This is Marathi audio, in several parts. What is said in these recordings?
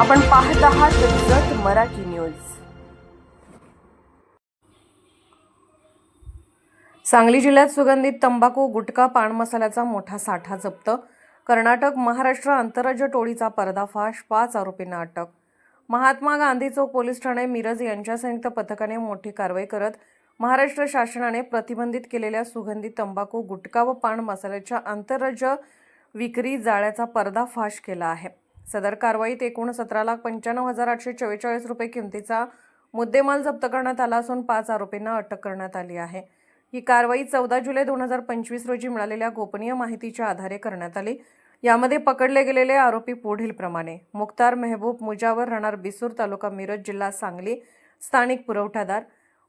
आपण पाहत आहात जत मराठी न्यूज. सांगली जिल्ह्यात सुगंधित तंबाखू गुटखा पान मसाल्याचा मोठा साठा जप्त. कर्नाटक महाराष्ट्र आंतरराज्य टोळीचा पर्दाफाश पाच आरोपींना अटक. महात्मा गांधी चौक पोलीस ठाणे मिरज यांच्या संयुक्त पथकाने मोठी कारवाई करत महाराष्ट्र शासनाने प्रतिबंधित केलेल्या सुगंधित तंबाखू गुटखा व पान मसाल्याच्या आंतरराज्य विक्री जाळ्याचा पर्दाफाश केला आहे. सदर कारवाईत एकूण सतरा लाख पंच्याण्णव हजार आठशे चव्वेचाळीस रुपये किमतीचा मुद्देमाल जप्त करण्यात आला असून पाच आरोपींना अटक करण्यात आली आहे. ही कारवाई चौदा जुलै दोन हजार पंचवीस रोजी मिळालेल्या गोपनीय माहितीच्या आधारे करण्यात आली. यामध्ये पकडले गेलेले आरोपी पुढीलप्रमाणे मुख्तार मेहबूब मुजावर राहणार बिसूर तालुका मिरज जिल्हा सांगली स्थानिक पुरवठादार.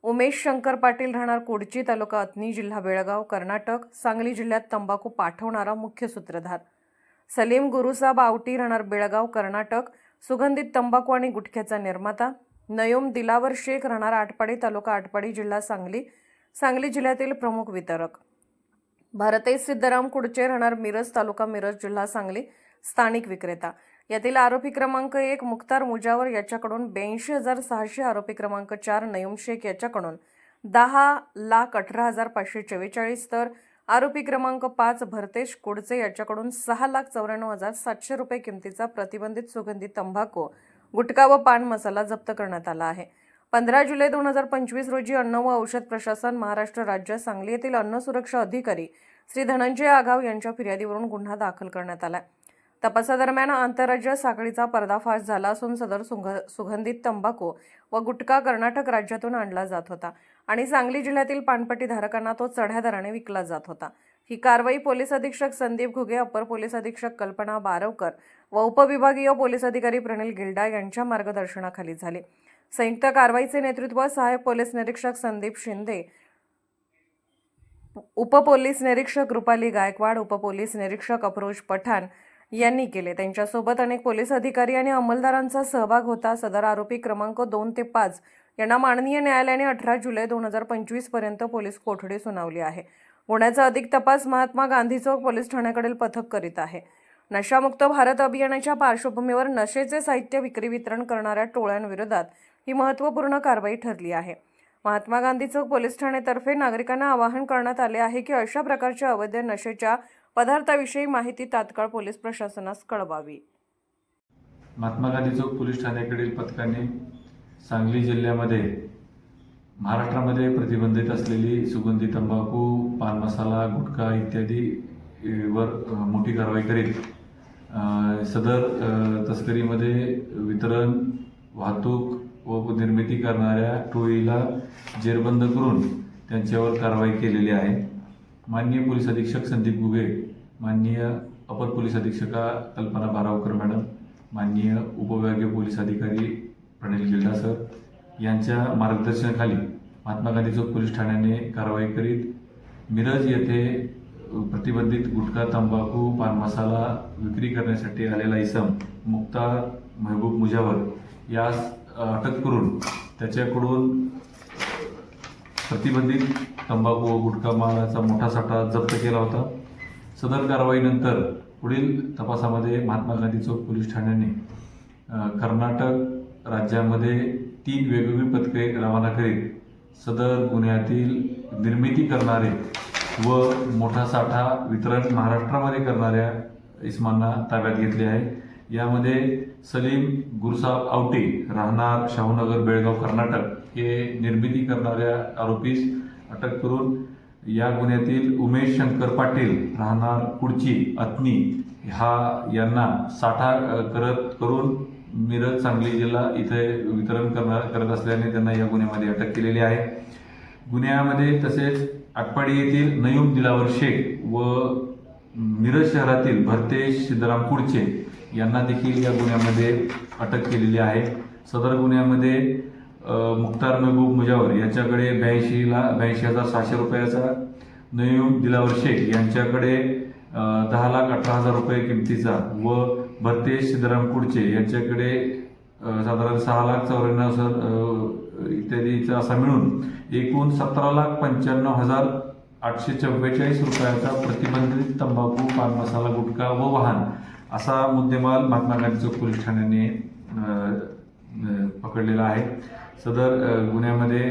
उमेश शंकर पाटील राहणार कुडची तालुका अत्नी जिल्हा बेळगाव कर्नाटक. सांगली जिल्ह्यात तंबाखू पाठवणारा मुख्य सूत्रधार. सलीम गुरुसाब आवटी राहणार बेळगाव कर्नाटक. सुगंधित तंबाखू आणि गुटख्याचा निर्माता. नयोम दिलावर शेख राहणार आटपाडी तालुका आटपाडी जिल्हा सांगली. सांगली जिल्ह्यातील प्रमुख वितरक. भारतेश सिद्धराम कुडचे राहणार मिरज तालुका मिरज जिल्हा सांगली. स्थानिक विक्रेता. यातील आरोपी क्रमांक एक मुख्तार मुजावर याच्याकडून ब्याऐंशी हजार सहाशे आरोपी क्रमांक चार नयुम शेख याच्याकडून. दहा लाख अठरा हजार पाचशे चव्वेचाळीस तर आरोपी क्रमांक पाच भरतेश कुडचे याच्याकडून सहा लाख चौऱ्याण्णव हजार सातशे रुपये किमतीचा प्रतिबंधित सुगंधित तंबाखू गुटखा व पान मसाला जप्त करण्यात आला आहे. पंधरा जुलै दोन हजार पंचवीस रोजी अन्न व औषध प्रशासन महाराष्ट्र राज्य सांगली येथील अन्न सुरक्षा अधिकारी श्री धनंजय आगाव यांच्या फिर्यादीवरून गुन्हा दाखल करण्यात आला आहे. तपासादरम्यान आंतरराज्य साखळीचा पर्दाफाश झाला असून सदर सुंग सुगंधित तंबाखू व गुटखा कर्नाटक राज्यातून आणला जात होता आणि सांगली जिल्ह्यातील पानपट्टी धारकांना तो चढ्या दराने विकला जात होता. ही कारवाई पोलीस अधीक्षक संदीप घुगे अपर पोलीस अधीक्षक कल्पना बारवकर व उपविभागीय पोलीस अधिकारी प्रणिल गिल्डा यांच्या मार्गदर्शनाखाली झाली. संयुक्त कारवाईचे नेतृत्व सहाय्यक पोलीस निरीक्षक संदीप शिंदे उपपोलीस निरीक्षक रुपाली गायकवाड उपपोलीस निरीक्षक अप्रोज पठाण यांनी केले. त्यांच्यासोबत अनेक पोलीस अधिकारी आणि अंमलदारांचा सहभाग होता. सदर आरोपी क्रमांक दोन ते पाच यांना माननीय न्यायालयाने अठरा जुलै दोन हजार पंचवीसपर्यंत पोलीस कोठडी सुनावली आहे. गुन्ह्याचा अधिक तपास महात्मा गांधी चौक पोलीस ठाण्याकडील पथक करीत आहे. नशामुक्त भारत अभियानाच्या पार्श्वभूमीवर नशेचे साहित्य विक्री वितरण करणाऱ्या टोळ्यांविरोधात ही महत्त्वपूर्ण कारवाई ठरली आहे. महात्मा गांधी चौक पोलीस ठाणेतर्फे नागरिकांना आवाहन करण्यात आले आहे की अशा प्रकारच्या अवैध नशेच्या पदार्थाविषयी माहिती तात्काळ पोलीस प्रशासनास कळवावी. महात्मा गांधी चौक पोलीस ठाण्याकडील पथकाने सांगली जिल्ह्यामध्ये महाराष्ट्रामध्ये प्रतिबंधित असलेली सुगंधी तंबाखू पान मसाला गुटखा इत्यादी वर मोठी कारवाई करीत सदर तस्करीमध्ये वितरण वाहतूक व निर्मिती करणाऱ्या टोळीला जेरबंद करून त्यांच्यावर कारवाई केलेली आहे. माननीय पोलीस अधीक्षक संदीप गुगे माननीय अपर पोलीस अधीक्षका कल्पना बारावकर मॅडम माननीय उपविभागीय पोलीस अधिकारी प्रणिल गिल्डा सर यांच्या मार्गदर्शनाखाली महात्मा गांधी चौक पोलीस ठाण्याने कारवाई करीत मिरज येथे प्रतिबंधित गुटखा तंबाखू पान मसाला विक्री करण्यासाठी आलेला इसम मुक्ता महबूब मुजावर यास अटक करून त्याच्याकडून प्रतिबंधित तंबाखू व गुटखा मालाचा मोठा साठा जप्त केला होता. सदर कारवाईनंतर पुढील तपासामध्ये महात्मा गांधी चौक पोलीस ठाण्याने कर्नाटक राज्यामध्ये तीन वेगवेगळी पथके रवाना करीत सदर गुन्ह्यातील निर्मिती करणारे व मोठा साठा वितरण महाराष्ट्रामध्ये करणाऱ्या इस्मांना ताब्यात घेतले आहे. यामध्ये सलीम गुरुसाब आवटे राहणार शाहूनगर बेळगाव कर्नाटक हे निर्मिती करणाऱ्या आरोपीस अटक करून या गुन्ह्यातील उमेश शंकर पाटील राहणार कुडची अत्नी हा यांना साठा करत करून मिरज सांगली जिल्हा इथे वितरण करणार करत असल्याने त्यांना या गुन्ह्यामध्ये अटक केलेली आहे. गुन्ह्यामध्ये तसेच आटपाडी येथील नयूम दिलावर शेख व मिरज शहरातील भरतेश सिद्धराम कुडचे यांना देखील या गुन्ह्यामध्ये अटक केलेली आहे. सदर गुन्ह्यामध्ये मुख्तार महबूब मुजावर यांच्याकडे ब्याऐंशीला ब्याऐंशी हजार सहाशे रुपयाचा नयूम दिलावर शेख यांच्याकडे दहा लाख अठरा हजार रुपये किमतीचा व भरतेश सिद्धराम कुडचे यांच्याकडे साधारण सहा लाख चौऱ्याण्णव हजार इत्यादीचा असा मिळून एकूण सतरा लाख पंच्याण्णव हजार आठशे चव्वेचाळीस रुपयाचा प्रतिबंधित तंबाखू पान मसाला गुटखा व वाहन असा मुद्देमाल महात्मा गांधी चौक पोलीस ठाण्याने पकडलेला आहे. सदर गुन्ह्यामध्ये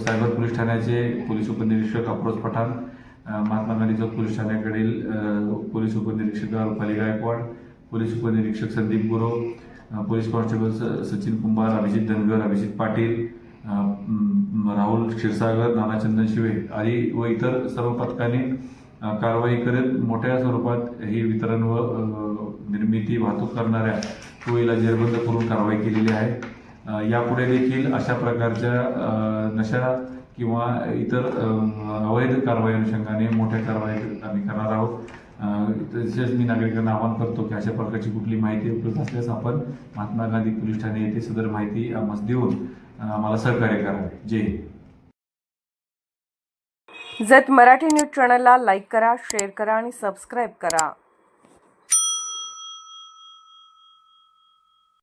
सायबर पोलीस ठाण्याचे पोलीस उपनिरीक्षक अप्रोज पठाण महात्मा गांधी चौक पोलीस ठाण्याकडील पोलीस उपनिरीक्षक रुपाली गायकवाड पोलीस उपनिरीक्षक संदीप गुरव पोलीस कॉन्स्टेबल सचिन कुंभार अभिजित धनगर अभिजित पाटील राहुल क्षीरसागर नानाचंदन शिवे आदी व इतर सर्व पथकाने कारवाई करत मोठ्या स्वरूपात ही वितरण व निर्मिती वाहतूक करणाऱ्या टोळीला जेरबंद करून कारवाई केलेली आहे. यापुढे देखील अशा प्रकारच्या नशा किंवा इतर अवैध कारवाई अनुषंगाने मोठ्या कारवाई आम्ही करणार आहोत. तसेच मी नागरिकांना आवाहन करतो की अशा प्रकारची कुठली माहिती उपलब्ध असल्यास आपण महात्मा गांधी पोलीस ठाणे येथे सदर माहिती आम्हाला देऊन आम्हाला सहकार्य करावे जय जत मराठी न्यूज चॅनलला लाईक करा शेअर करा आणि सबस्क्राईब करा.